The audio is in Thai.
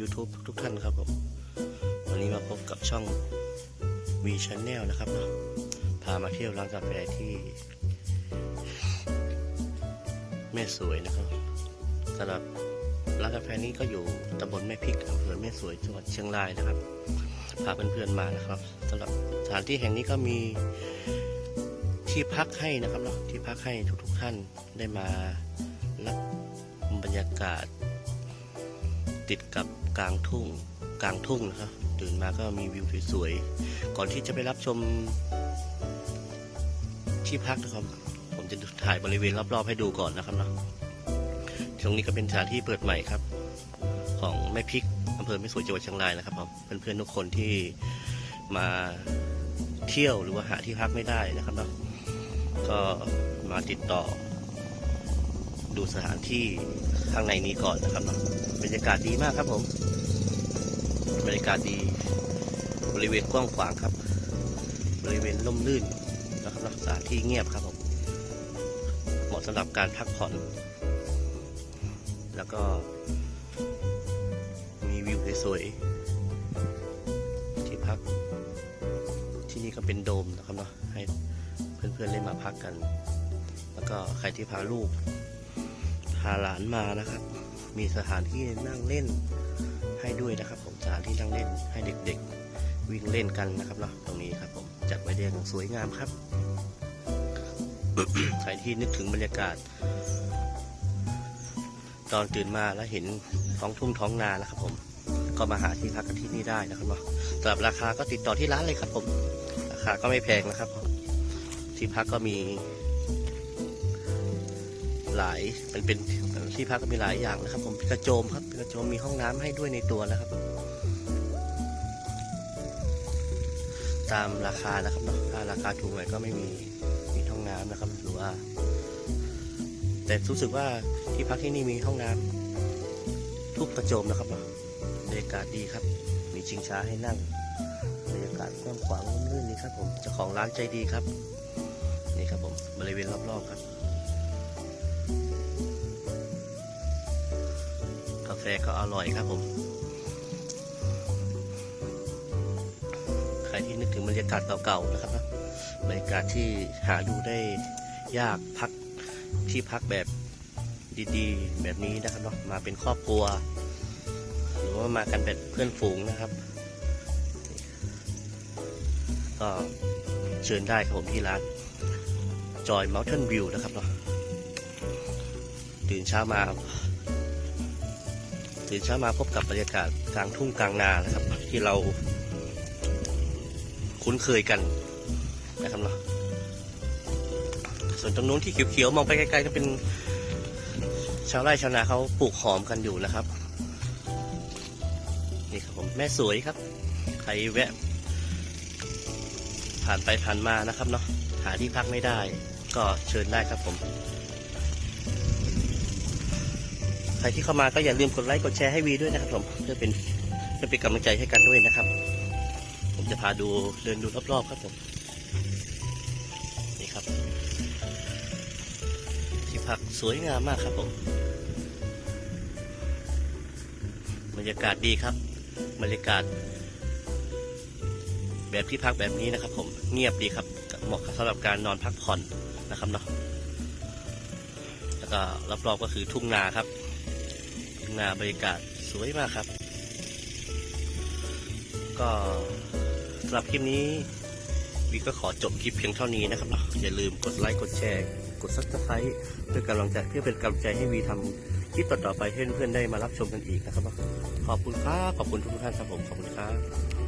YouTube ทุกท่านครับผมวันนี้มาพบกับช่อง V Channel นะครับเนาะพามาเที่ยวร้านกาแฟที่ แม่สวยนะครับสำหรับร้านกาแฟนี้ก็อยู่ตำบลแม่พริกอำเภอแม่สวยจังหวัดเชียงรายนะครับพาเพื่อนๆมานะครับสำหรับสถานที่แห่งนี้ก็มีที่พักให้นะครับเนาะที่พักให้ทุกๆท่านได้มารับบรรยากาศติดกับ กลางทุ่งกลางทุ่งนะครับตื่นมาก็มีวิวสวยๆก่อนที่จะไปรับชมที่พักนะครับ ผมจะถ่ายบริเวณรอบๆให้ดูก่อนนะครับเนาะตรงนี้ก็เป็นสถานที่เปิดใหม่ครับ ของแม่พริกอำเภอแม่สวยจังหวัดเชียงรายนะครับผมเพื่อนๆทุกคนที่มาเที่ยวหรือว่าหาที่พักไม่ได้นะครับเนาะก็มาติดต่อ ดูสถานที่ข้างในนี้ก่อนนะครับเนาะบรรยากาศดีมากครับผม บรรยากาศดีบริเวณกว้างขวางครับ บริเวณร่มรื่นนะครับเนาะสถานที่เงียบครับผม เหมาะสำหรับการพักผ่อน แล้วก็มีวิวสวยๆที่พัก ที่นี่ก็เป็นโดมนะครับเนาะให้เพื่อนๆได้มาพักกัน แล้วก็ใครที่พาลูกาหลานมานะครับ มีสถานที่นั่งเล่นให้ด้วยนะครับ ผมสถานที่นั่งเล่นให้เด็กๆ วิ่งเล่นกันนะครับเนาะตรงนี้ครับผมจัดไว้ได้อย่างสวยงามครับใครที่นึกถึงบรรยากาศ ตอนตื่นมาแล้วเห็นท้องทุ่งท้องนาแล้วครับ ผมก็มาหาที่พักกันที่นี่ได้นะครับเนาะสำหรับราคาก็ติดต่อที่ร้านเลยครับ ผม ราคาก็ไม่แพงนะครับ ที่พักก็มี หลายมันเป็นที่พักก็มีหลายอย่างนะครับ ผมกระโจมครับกระโจมมีห้องน้ำให้ด้วยในตัวนะครับ ตามราคานะครับถ้าราคาถูกหน่อยก็ไม่มีมีห้องน้ำนะครับหรือว่า แต่รู้สึกว่าที่พักที่นี่มีห้องน้ำทุกกระโจมนะครับบรรยากาศดีครับ มีชิงช้าให้นั่งบรรยากาศกว้างขวางรื่นนี่ครับผมเจ้าของร้านใจดีครับ นี่ครับผมบริเวณรอบๆครับ ฟก็อร่อยครับผม ใครที่นึกถึงบรรยากาศเก่าๆนะครับนะบรรยากาศที่หาดูได้ยากพักที่พักแบบดีๆ แบบนี้นะครับเนาะมาเป็นครอบครัว หรือว่ามากันแบบเพื่อนฝูงนะครับ ก็เชิญได้ครับผมที่ร้าน Joy Mountain View นะครับเนาะตื่นเช้ามา ตื่นเช้ามาพบกับบรรยากาศกลางทุ่งกลางนานะครับ ที่เราคุ้นเคยกันนะครับเนาะส่วนตรงนู้นที่เขียวๆมองไปไกลๆก็เป็นชาวไร่ชาวนาเขาปลูกหอมกันอยู่นะครับนี่ครับผมแม่สวยครับ ใครแวะ ผ่านไปผ่านมานะครับเนาะหาที่พักไม่ได้ ก็เชิญได้ครับผม รที่เข้ามาก็อย่าลืมกดไลค์กดแชร์ให้วีด้วยนะครับผมเพื่อเป็นเพื่อเป็นกำลังใจให้กันด้วยนะครับ ผมจะพาดูเดินดูรอบๆครับผมนี่ครับ ที่พักสวยงามมากครับผมบรรยากาศดีครับบรรยากาศ แบบที่พักแบบนี้นะครับ ผมเงียบดีครับเหมาะสำหรับการนอนพักผ่อนนะครับเนาะแล้วก็รอบๆก็คือทุ่งนาครับ นาบรรยากาศสวยมากครับ ก็สำหรับคลิปนี้วีก็ขอจบคลิปเพียงเท่านี้นะครับ อย่าลืมกดไลค์กดแชร์ กดซับสไครต์เพื่อกำลังใจเพื่อเป็นกำลังใจให้วีทำคลิปต่อๆไปให้เพื่อนๆได้มารับชมกันอีกนะครับ ขอบคุณครับขอบคุณทุกท่านครับผมขอบคุณครับ